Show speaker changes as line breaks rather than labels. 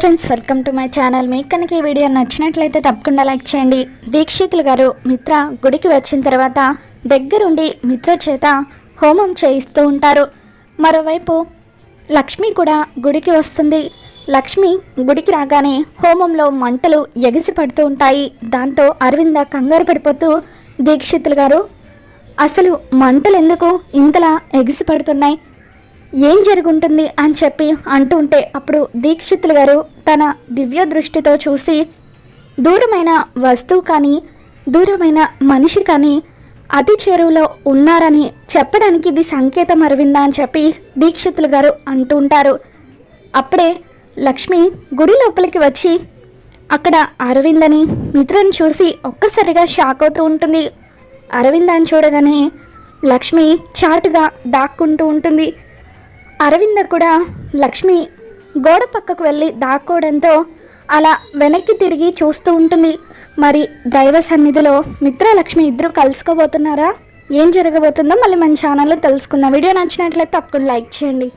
Friends welcome to my channel. మీకు కనుక ఈ వీడియో నచ్చినట్లయితే తప్పకుండా లైక్ చేయండి. దీక్షితులు గారు మిత్ర గుడికి వచ్చిన తర్వాత దగ్గరుండి మిత్ర చేత హోమం చేయిస్తూ ఉంటారు. మరోవైపు లక్ష్మి కూడా గుడికి వస్తుంది. లక్ష్మి గుడికి రాగానే హోమంలో మంటలు ఎగిసి పడుతూ ఉంటాయి. దాంతో అరవింద కంగారు పడిపోతూ దీక్షితులు గారు అసలు మంటలు ఎందుకు ఇంతలా ఎగిసి పడుతున్నాయి? ఏం జరుగుంటుంది అని చెప్పి అంటూ ఉంటే అప్పుడు దీక్షితులు గారు తన దివ్య దృష్టితో చూసి దూరమైన వస్తువు కానీ దూరమైన మనిషి కానీ అతి చేరువలో ఉన్నారని చెప్పడానికి ఇది సంకేతం అరవిందా అని చెప్పి దీక్షితులు గారు అంటూ ఉంటారు. అప్పుడే లక్ష్మి గుడి లోపలికి వచ్చి అక్కడ అరవింద్ అని మిత్రని చూసి ఒక్కసారిగా షాక్ అవుతూ ఉంటుంది. అరవింద్ అని చూడగానే లక్ష్మి చాటుగా దాక్కుంటూ ఉంటుంది. అరవింద కూడా లక్ష్మి గోడ పక్కకు వెళ్ళి దాక్కోవడంతో అలా వెనక్కి తిరిగి చూస్తూ ఉంటుంది. మరి దైవ సన్నిధిలో మిత్ర లక్ష్మి ఇద్దరు కలుసుకోబోతున్నారా? ఏం జరగబోతుందో మళ్ళీ మన ఛానల్లో తెలుసుకుందాం. వీడియో నచ్చినట్లయితే తప్పకుండా లైక్ చేయండి.